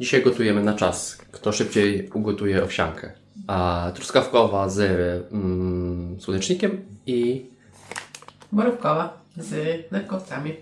Dzisiaj gotujemy na czas. Kto szybciej ugotuje owsiankę. A truskawkowa z mm, słonecznikiem i Borówkowa z nerkowcami.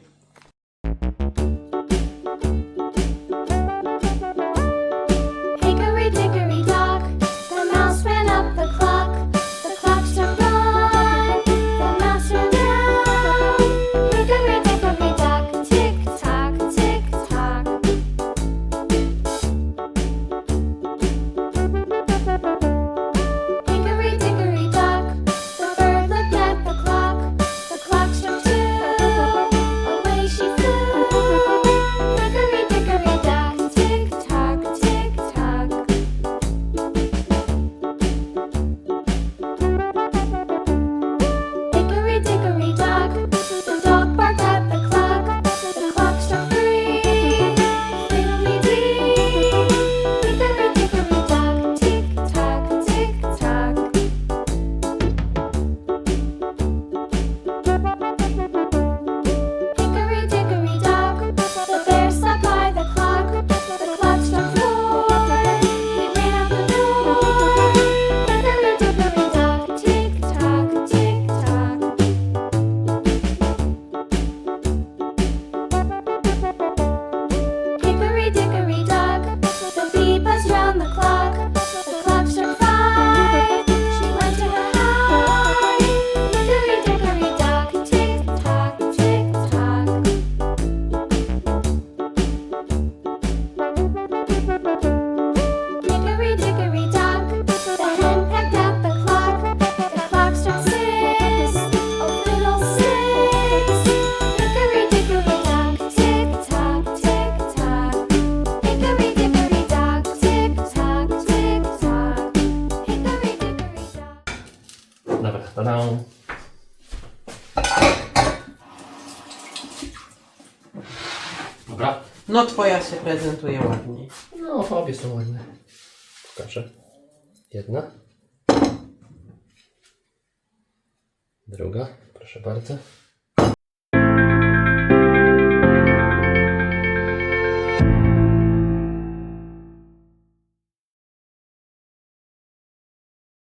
Dobra, to dam. Dobra. No twoja się prezentuje ładnie. No, obie są ładne. Pokażę. Jedna. Druga. Proszę bardzo.